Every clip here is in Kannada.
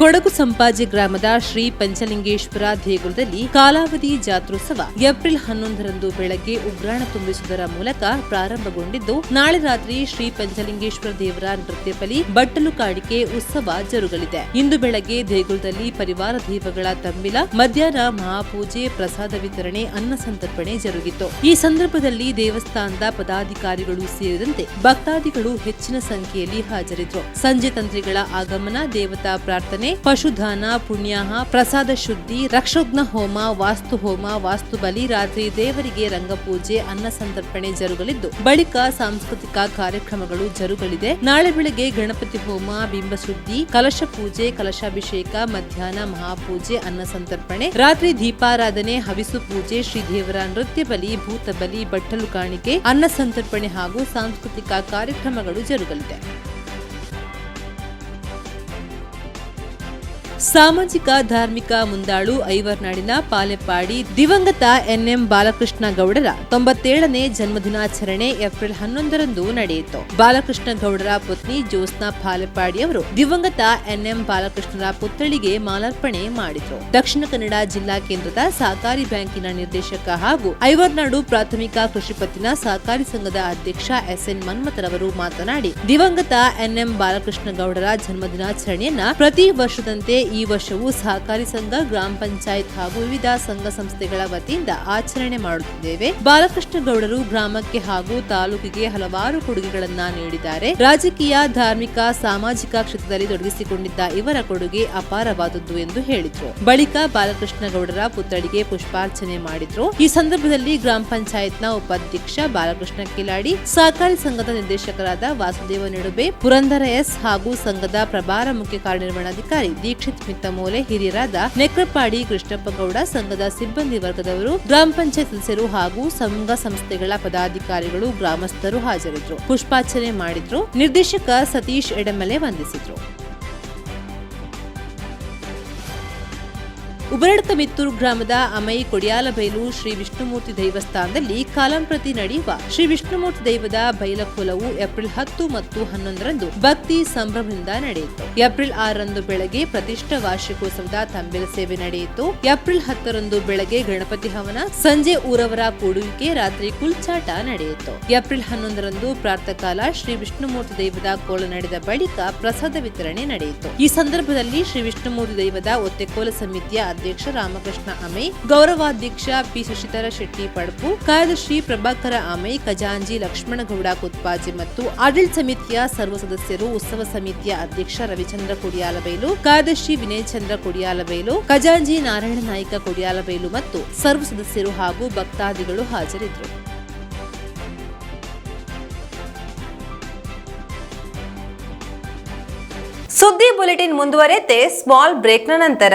ಕೊಡಗು ಸಂಪಾಜಿ ಗ್ರಾಮದ ಶ್ರೀ ಪಂಚಲಿಂಗೇಶ್ವರ ದೇಗುಲದಲ್ಲಿ ಕಾಲಾವಧಿ ಜಾತ್ರೋತ್ಸವ ಏಪ್ರಿಲ್ ಹನ್ನೊಂದರಂದು ಬೆಳಗ್ಗೆ ಉಗ್ರಾಣ ತುಂಬಿಸುವುದರ ಮೂಲಕ ಪ್ರಾರಂಭಗೊಂಡಿದ್ದು, ನಾಳೆ ರಾತ್ರಿ ಶ್ರೀ ಪಂಚಲಿಂಗೇಶ್ವರ ದೇವರ ನೃತ್ಯಪಲಿ ಬಟ್ಟಲು ಕಾಡಿಕೆ ಉತ್ಸವ ಜರುಗಲಿದೆ. ಇಂದು ಬೆಳಗ್ಗೆ ದೇಗುಲದಲ್ಲಿ ಪರಿವಾರ ದೇವಗಳ ತಂಬಿಲ ಮಧ್ಯಾಹ್ನ ಮಹಾಪೂಜೆ, ಪ್ರಸಾದ ವಿತರಣೆ, ಅನ್ನ ಸಂತರ್ಪಣೆ ಜರುಗಿತು. ಈ ಸಂದರ್ಭದಲ್ಲಿ ದೇವಸ್ಥಾನದ ಪದಾಧಿಕಾರಿಗಳು ಸೇರಿದಂತೆ ಭಕ್ತಾದಿಗಳು ಹೆಚ್ಚಿನ ಸಂಖ್ಯೆಯಲ್ಲಿ ಹಾಜರಿದ್ದರು. ಸಂಜೆ ತಂತ್ರಿಗಳ ಆಗಮನ, ದೇವತಾ ಪ್ರಾರ್ಥನೆ ಪಶುದಾನ ಪುಣ್ಯಾಹ, ಪ್ರಸಾದ ಶುದ್ಧಿ ರಕ್ಷೋಗ್ನ ಹೋಮ, ವಾಸ್ತು ಹೋಮ, ವಾಸ್ತು ಬಲಿ, ರಾತ್ರಿ ದೇವರಿಗೆ ರಂಗಪೂಜೆ, ಅನ್ನ ಸಂತರ್ಪಣೆ ಜರುಗಲಿದ್ದು, ಬಳಿಕ ಸಾಂಸ್ಕೃತಿಕ ಕಾರ್ಯಕ್ರಮಗಳು ಜರುಗಲಿದೆ. ನಾಳೆ ಬೆಳಗ್ಗೆ ಗಣಪತಿ ಹೋಮ, ಬಿಂಬ ಶುದ್ಧಿ, ಕಲಶ ಪೂಜೆ, ಕಲಶಾಭಿಷೇಕ, ಮಧ್ಯಾಹ್ನ ಮಹಾಪೂಜೆ, ಅನ್ನ ಸಂತರ್ಪಣೆ, ರಾತ್ರಿ ದೀಪಾರಾಧನೆ, ಹವಿಸು ಪೂಜೆ ಶ್ರೀದೇವರ ನೃತ್ಯ ಬಲಿ, ಭೂತ ಬಲಿ, ಬಟ್ಟಲು ಕಾಣಿಕೆ, ಅನ್ನ ಸಂತರ್ಪಣೆ ಹಾಗೂ ಸಾಂಸ್ಕೃತಿಕ ಕಾರ್ಯಕ್ರಮಗಳು ಜರುಗಲಿದೆ. ಸಾಮಾಜಿಕ, ಧಾರ್ಮಿಕ ಮುಂದಾಳು ಐವರ್ನಾಡಿನ ಪಾಲೆಪ್ಪಾಡಿ ದಿವಂಗತ ಎನ್ಎಂ ಬಾಲಕೃಷ್ಣ ಗೌಡರ ತೊಂಬತ್ತೇಳನೇ ಜನ್ಮದಿನಾಚರಣೆ ಏಪ್ರಿಲ್ ಹನ್ನೊಂದರಂದು ನಡೆಯಿತು. ಬಾಲಕೃಷ್ಣ ಗೌಡರ ಪತ್ನಿ ಜ್ಯೋತ್ಸ್ನಾ ಪಾಲೆಪ್ಪಾಡಿ ಅವರು ದಿವಂಗತ ಎನ್ಎಂ ಬಾಲಕೃಷ್ಣರ ಪುತ್ಥಳಿಗೆ ಮಾಲಾರ್ಪಣೆ ಮಾಡಿದರು. ದಕ್ಷಿಣ ಕನ್ನಡ ಜಿಲ್ಲಾ ಕೇಂದ್ರದ ಸಹಕಾರಿ ಬ್ಯಾಂಕಿನ ನಿರ್ದೇಶಕ ಹಾಗೂ ಐವರ್ನಾಡು ಪ್ರಾಥಮಿಕ ಕೃಷಿ ಪತ್ತಿನ ಸಹಕಾರಿ ಸಂಘದ ಅಧ್ಯಕ್ಷ ಎಸ್ಎನ್ ಮನ್ಮಥರವರು ಮಾತನಾಡಿ, ದಿವಂಗತ ಎನ್ಎಂ ಬಾಲಕೃಷ್ಣ ಗೌಡರ ಜನ್ಮದಿನಾಚರಣೆಯನ್ನ ಪ್ರತಿ ವರ್ಷದಂತೆ ಈ ವರ್ಷವೂ ಸಹಕಾರಿ ಸಂಘ, ಗ್ರಾಮ ಪಂಚಾಯತ್ ಹಾಗೂ ವಿವಿಧ ಸಂಘ ಸಂಸ್ಥೆಗಳ ವತಿಯಿಂದ ಆಚರಣೆ ಮಾಡುತ್ತಿದ್ದೇವೆ. ಬಾಲಕೃಷ್ಣ ಗೌಡರು ಗ್ರಾಮಕ್ಕೆ ಹಾಗೂ ತಾಲೂಕಿಗೆ ಹಲವಾರು ಕೊಡುಗೆಗಳನ್ನ ನೀಡಿದ್ದಾರೆ. ರಾಜಕೀಯ, ಧಾರ್ಮಿಕ, ಸಾಮಾಜಿಕ ಕ್ಷೇತ್ರದಲ್ಲಿ ತೊಡಗಿಸಿಕೊಂಡಿದ್ದ ಇವರ ಕೊಡುಗೆ ಅಪಾರವಾದದ್ದು ಎಂದು ಹೇಳಿದ್ರು. ಬಳಿಕ ಬಾಲಕೃಷ್ಣ ಗೌಡರ ಪುತ್ಥಳಿಗೆ ಪುಷ್ಪಾರ್ಚನೆ ಮಾಡಿದ್ರು. ಈ ಸಂದರ್ಭದಲ್ಲಿ ಗ್ರಾಮ ಪಂಚಾಯತ್ನ ಉಪಾಧ್ಯಕ್ಷ ಬಾಲಕೃಷ್ಣ ಕಿಲಾಡಿ, ಸಹಕಾರಿ ಸಂಘದ ನಿರ್ದೇಶಕರಾದ ವಾಸುದೇವ ನಿಡುಬೆ, ಪುರಂದರ ಎಸ್ ಹಾಗೂ ಸಂಘದ ಪ್ರಭಾರ ಮುಖ್ಯ ಕಾರ್ಯನಿರ್ವಹಣಾಧಿಕಾರಿ ದೀಕ್ಷಿತ್ ಮಿತ್ತಮೂಲೆ ಹಿರಿಯರಾದ ನೆಕ್ರಪಾಡಿ ಕೃಷ್ಣಪ್ಪಗೌಡ ಸಂಘದ ಸಿಬ್ಬಂದಿ ವರ್ಗದವರು, ಗ್ರಾಮ ಪಂಚಾಯತ್ ಸದಸ್ಯರು ಹಾಗೂ ಸಂಘ ಸಂಸ್ಥೆಗಳ ಪದಾಧಿಕಾರಿಗಳು, ಗ್ರಾಮಸ್ಥರು ಹಾಜರಿದ್ದರು. ಪುಷ್ಪಾರ್ಚನೆ ಮಾಡಿದ್ರು. ನಿರ್ದೇಶಕ ಸತೀಶ್ ಎಡಮಲೆ ವಂದಿಸಿದ್ರು. ಉಬರಡ್ಕ ಮಿತ್ತೂರು ಗ್ರಾಮದ ಅಮೈ ಕೊಡಿಯಾಲಬೈಲು ಶ್ರೀ ವಿಷ್ಣುಮೂರ್ತಿ ದೈವಸ್ಥಾನದಲ್ಲಿ ಕಾಲಂಪ್ರತಿ ನಡೆಯುವ ಶ್ರೀ ವಿಷ್ಣುಮೂರ್ತಿ ದೈವದ ಬೈಲಕೋಲವು ಏಪ್ರಿಲ್ ಹತ್ತು ಮತ್ತು ಹನ್ನೊಂದರಂದು ಭಕ್ತಿ ಸಂಭ್ರಮದಿಂದ ನಡೆಯಿತು. ಏಪ್ರಿಲ್ ಆರರಂದು ಬೆಳಗ್ಗೆ ಪ್ರತಿಷ್ಠಾ ವಾರ್ಷಿಕೋತ್ಸವದ ತಂಬಿಲ ಸೇವೆ ನಡೆಯಿತು. ಏಪ್ರಿಲ್ ಹತ್ತರಂದು ಬೆಳಗ್ಗೆ ಗಣಪತಿ ಹವನ, ಸಂಜೆ ಊರವರ ಕೂಡುವಿಕೆ, ರಾತ್ರಿ ಕುಲ್ಚಾಟ ನಡೆಯಿತು. ಏಪ್ರಿಲ್ ಹನ್ನೊಂದರಂದು ಪ್ರಾತಃಕಾಲ ಶ್ರೀ ವಿಷ್ಣುಮೂರ್ತಿ ದೈವದ ಕೋಲ ನಡೆದ ಬಳಿಕ ಪ್ರಸಾದ ವಿತರಣೆ ನಡೆಯಿತು. ಈ ಸಂದರ್ಭದಲ್ಲಿ ಶ್ರೀ ವಿಷ್ಣುಮೂರ್ತಿ ದೈವದ ಒತ್ತೆಕೋಲ ಸಮಿತಿಯ ಅಧ್ಯಕ್ಷ ರಾಮಕೃಷ್ಣ ಅಮೈ ಗೌರವಾಧ್ಯಕ್ಷ ಪಿ ಶಶಿಧರ ಶೆಟ್ಟಿ ಪಡ್ಪು, ಕಾರ್ಯದರ್ಶಿ ಪ್ರಭಾಕರ ಅಮೈ ಖಜಾಂಜಿ ಲಕ್ಷ್ಮಣಗೌಡ ಕುತ್ಪಾಜಿ ಮತ್ತು ಆಡಳಿತ ಸಮಿತಿಯ ಸರ್ವ ಸದಸ್ಯರು ಉತ್ಸವ ಸಮಿತಿಯ ಅಧ್ಯಕ್ಷ ರವಿಚಂದ್ರ ಕುಡಿಯಾಲಬೈಲು ಕಾರ್ಯದರ್ಶಿ ವಿನಯ್ ಚಂದ್ರ ಕುಡಿಯಾಲಬೈಲು ಖಜಾಂಜಿ ನಾರಾಯಣ ನಾಯ್ಕ ಕುಡಿಯಾಲಬೈಲು ಮತ್ತು ಸರ್ವ ಸದಸ್ಯರು ಹಾಗೂ ಭಕ್ತಾದಿಗಳು ಹಾಜರಿದ್ದರು. ಸುದ್ದಿ ಬುಲೆಟಿನ್ ಮುಂದುವರೆತೆ ಸ್ಮಾಲ್ ಬ್ರೇಕ್ನ ನಂತರ.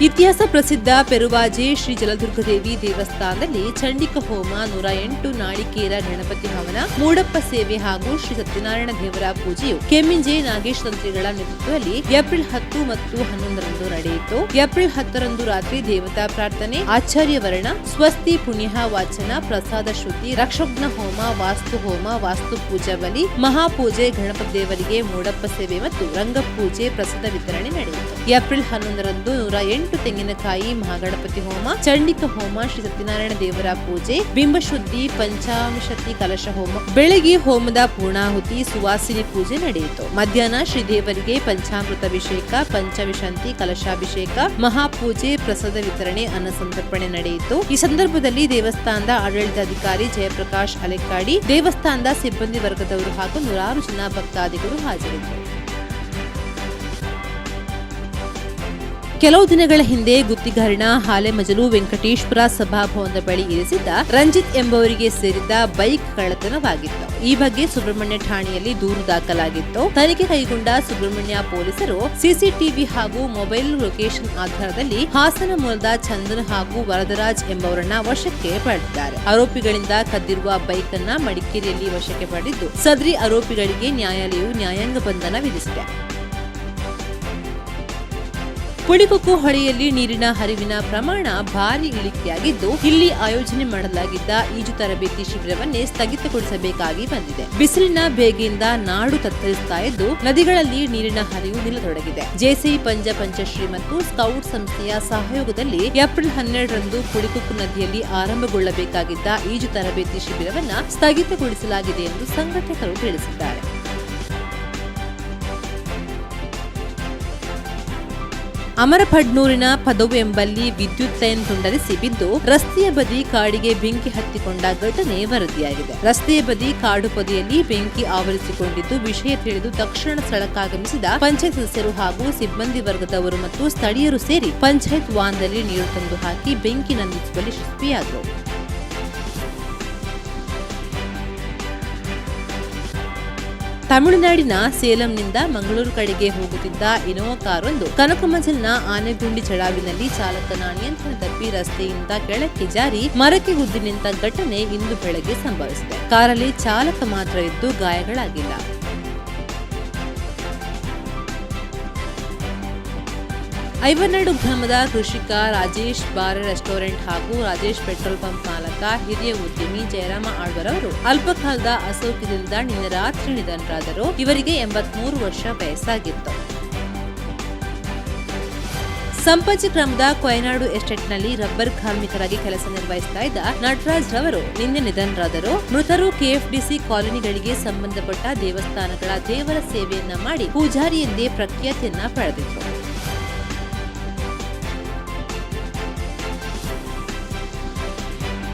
ಇತಿಹಾಸ ಪ್ರಸಿದ್ಧ ಪೆರುವಾಜೆ ಶ್ರೀ ಜಲದುರ್ಗದೇವಿ ದೇವಸ್ಥಾನದಲ್ಲಿ ಚಂಡಿಕ ಹೋಮ ನೂರ ಎಂಟು ನಾಳಿಕೇರ ಗಣಪತಿ ಹವನ, ಮೂಡಪ್ಪ ಸೇವೆ ಹಾಗೂ ಶ್ರೀ ಸತ್ಯನಾರಾಯಣ ದೇವರ ಪೂಜೆಯು ಕೆಮ್ಮಿಂಜೆ ನಾಗೇಶ್ ತಂತ್ರಿಗಳ ನೇತೃತ್ವದಲ್ಲಿ ಏಪ್ರಿಲ್ ಹತ್ತು ಮತ್ತು ಹನ್ನೊಂದರಂದು ನಡೆಯಿತು. ಏಪ್ರಿಲ್ ಹತ್ತರಂದು ರಾತ್ರಿ ದೇವತಾ ಪ್ರಾರ್ಥನೆ, ಆಚಾರ್ಯ ವರ್ಣ, ಸ್ವಸ್ತಿ ಪುಣ್ಯ ವಾಚನ, ಪ್ರಸಾದ ಶ್ರುತಿ ರಕ್ಷಗ್ನ ಹೋಮ, ವಾಸ್ತು ಹೋಮ, ವಾಸ್ತು ಪೂಜಾ ಬಲಿ ಮಹಾಪೂಜೆ ಗಣಪತಿ ದೇವರಿಗೆ ಮೂಡಪ್ಪ ಸೇವೆ ಮತ್ತು ರಂಗಪೂಜೆ ಪ್ರಸಾದ ವಿತರಣೆ ನಡೆಯಿತು. ಏಪ್ರಿಲ್ ಹನ್ನೊಂದರಂದು ನೂರ ಎಂಟು ತೆಂಗಿನಕಾಯಿ ಮಹಾಗಣಪತಿ ಹೋಮ, ಚಂಡಿಕ ಹೋಮ, ಶ್ರೀ ಸತ್ಯನಾರಾಯಣ ದೇವರ ಪೂಜೆ, ಬಿಂಬಶುದ್ಧಿ ಪಂಚಾಮಶತಿ ಕಲಶ ಹೋಮ. ಬೆಳಗ್ಗೆ ಹೋಮದ ಪೂರ್ಣಾಹುತಿ, ಸುವಾಸಿನಿ ಪೂಜೆ ನಡೆಯಿತು. ಮಧ್ಯಾಹ್ನ ಶ್ರೀ ದೇವರಿಗೆ ಪಂಚಾಮೃತಾಭಿಷೇಕ ಪಂಚವಿಶಾಂತಿ ಕಲಶಾಭಿಷೇಕ, ಮಹಾಪೂಜೆ, ಪ್ರಸಾದ ವಿತರಣೆ, ಅನ್ನ ಸಂತರ್ಪಣೆ ನಡೆಯಿತು. ಈ ಸಂದರ್ಭದಲ್ಲಿ ದೇವಸ್ಥಾನದ ಆಡಳಿತಾಧಿಕಾರಿ ಜಯಪ್ರಕಾಶ್ ಅಲೆಕ್ಕಾಡಿ, ದೇವಸ್ಥಾನದ ಸಿಬ್ಬಂದಿ ವರ್ಗದವರು ಹಾಗೂ ನೂರಾರು ಜನ ಭಕ್ತಾದಿಗಳು ಹಾಜರಿದ್ದರು. ಕೆಲವು ದಿನಗಳ ಹಿಂದೆ ಗುತ್ತಿಗಾರನ ಹಾಲೆಮಜಲು ವೆಂಕಟೇಶ್ವರ ಸಭಾಭವನದ ಬಳಿ ಇರಿಸಿದ್ದ ರಂಜಿತ್ ಎಂಬುವರಿಗೆ ಸೇರಿದ್ದ ಬೈಕ್ ಕಳ್ಳತನವಾಗಿತ್ತು. ಈ ಬಗ್ಗೆ ಸುಬ್ರಹ್ಮಣ್ಯ ಠಾಣೆಯಲ್ಲಿ ದೂರು ದಾಖಲಾಗಿತ್ತು. ತನಿಖೆ ಕೈಗೊಂಡ ಸುಬ್ರಹ್ಮಣ್ಯ ಪೊಲೀಸರು ಸಿಸಿಟಿವಿ ಹಾಗೂ ಮೊಬೈಲ್ ಲೊಕೇಶನ್ ಆಧಾರದಲ್ಲಿ ಹಾಸನ ಮೂಲದ ಚಂದನ್ ಹಾಗೂ ವರದರಾಜ್ ಎಂಬವರನ್ನ ವಶಕ್ಕೆ ಪಡೆದಿದ್ದಾರೆ. ಆರೋಪಿಗಳಿಂದ ಕದ್ದಿರುವ ಬೈಕ್ ಅನ್ನ ಮಡಿಕೇರಿಯಲ್ಲಿ ವಶಕ್ಕೆ ಪಡೆದಿದ್ದು, ಸದ್ರಿ ಆರೋಪಿಗಳಿಗೆ ನ್ಯಾಯಾಲಯವು ನ್ಯಾಯಾಂಗ ಬಂಧನ ವಿಧಿಸಿದೆ ಪುಳಿಕೊಕ್ಕು ಹೊಳೆಯಲ್ಲಿ ನೀರಿನ ಹರಿವಿನ ಪ್ರಮಾಣ ಭಾರಿ ಇಳಿಕೆಯಾಗಿದ್ದು, ಇಲ್ಲಿ ಆಯೋಜನೆ ಮಾಡಲಾಗಿದ್ದ ಈಜು ತರಬೇತಿ ಶಿಬಿರವನ್ನೇ ಸ್ಥಗಿತಗೊಳಿಸಬೇಕಾಗಿ ಬಂದಿದೆ. ಬಿಸಿಲಿನ ಬೇಗೆಯಿಂದ ನಾಡು ತತ್ತರಿಸುತ್ತಾ ಇದ್ದು, ನದಿಗಳಲ್ಲಿ ನೀರಿನ ಹರಿವು ನಿಲ್ಲತೊಡಗಿದೆ. ಜೆಸಿ ಪಂಜ ಪಂಚಶ್ರೀ ಮತ್ತು ಸ್ಕೌಟ್ ಸಂಸ್ಥೆಯ ಸಹಯೋಗದಲ್ಲಿ ಏಪ್ರಿಲ್ ಹನ್ನೆರಡರಂದು ಪುಳಿಕೊಕ್ಕು ನದಿಯಲ್ಲಿ ಆರಂಭಗೊಳ್ಳಬೇಕಾಗಿದ್ದ ಈಜು ತರಬೇತಿ ಶಿಬಿರವನ್ನ ಸ್ಥಗಿತಗೊಳಿಸಲಾಗಿದೆ ಎಂದು ಸಂಘಟಕರು ತಿಳಿಸಿದ್ದಾರೆ. ಅಮರಪಡ್ನೂರಿನ ಪದವು ಎಂಬಲ್ಲಿ ವಿದ್ಯುತ್ ಲೈನ್ ತುಂಡರಿಸಿ ಬಿದ್ದು ರಸ್ತೆಯ ಬದಿ ಕಾಡಿಗೆ ಬೆಂಕಿ ಹತ್ತಿಕೊಂಡ ಘಟನೆ ವರದಿಯಾಗಿದೆ. ರಸ್ತೆಯ ಬದಿ ಕಾಡು ಪೊದೆಯಲ್ಲಿ ಬೆಂಕಿ ಆವರಿಸಿಕೊಂಡಿದ್ದು, ವಿಷಯ ತಿಳಿದು ತಕ್ಷಣ ಸ್ಥಳಕ್ಕಾಗಮಿಸಿದ ಪಂಚಾಯತ್ ಸದಸ್ಯರು ಹಾಗೂ ಸಿಬ್ಬಂದಿ ವರ್ಗದವರು ಮತ್ತು ಸ್ಥಳೀಯರು ಸೇರಿ ಪಂಚಾಯತ್ ವಾಹನದಲ್ಲಿ ನೀರು ತಂದು ಹಾಕಿ ಬೆಂಕಿ ನಂದಿಸುವಲ್ಲಿ ಯಶಸ್ವಿಯಾದರು. ತಮಿಳುನಾಡಿನ ಸೇಲಂನಿಂದ ಮಂಗಳೂರು ಕಡೆಗೆ ಹೋಗುತ್ತಿದ್ದ ಇನೋವಾ ಕಾರೊಂದು. ಕನಕಮಜಲ್ನ ಆನೆಗುಂಡಿ ಚಡಾವಿನಲ್ಲಿ ಚಾಲಕನ ನಿಯಂತ್ರಣ ತಪ್ಪಿ ರಸ್ತೆಯಿಂದ ಕೆಳಕ್ಕೆ ಜಾರಿ ಮರಕ್ಕೆ ಗುದ್ದಿ ನಿಂತ ಘಟನೆ ಇಂದು ಬೆಳಗ್ಗೆ ಸಂಭವಿಸಿದೆ. ಕಾರಲ್ಲಿ ಚಾಲಕ ಮಾತ್ರ ಇದ್ದು ಗಾಯಗಳಾಗಿಲ್ಲ. ಐವರ್ನಾಡು ಗ್ರಾಮದ ಕೃಷಿಕ ರಾಜೇಶ್ ಬಾರ್ ರೆಸ್ಟೋರೆಂಟ್ ಹಾಗೂ ರಾಜೇಶ್ ಪೆಟ್ರೋಲ್ ಪಂಪ್ ಮಾಲಕ ಹಿರಿಯ ಉದ್ಯಮಿ ಜಯರಾಮ ಆಳ್ವರ್ ಅವರು ಅಲ್ಪಕಾಲದ ಅಸೌಖ್ಯದಿಂದ ನಿನ್ನೆ ರಾತ್ರಿ ನಿಧನರಾದರು. ಇವರಿಗೆ ಎಂಬತ್ಮೂರು ವರ್ಷ ವಯಸ್ಸಾಗಿತ್ತು. ಸಂಪಾಜಿ ಗ್ರಾಮದ ಕೊಯನಾಡು ಎಸ್ಟೇಟ್ನಲ್ಲಿ ರಬ್ಬರ್ ಕಾರ್ಮಿಕರಾಗಿ ಕೆಲಸ ನಿರ್ವಹಿಸ್ತಾ ಇದ್ದ ನಟರಾಜ್ ರವರು ನಿನ್ನೆ ನಿಧನರಾದರು. ಮೃತರು ಕೆಎಫ್ಡಿಸಿ ಕಾಲೋನಿಗಳಿಗೆ ಸಂಬಂಧಪಟ್ಟ ದೇವಸ್ಥಾನಗಳ ದೇವರ ಸೇವೆಯನ್ನ ಮಾಡಿ ಪೂಜಾರಿ ಎಂದೇ ಪ್ರಖ್ಯಾತಿಯನ್ನ ಪಡೆದಿದ್ರು.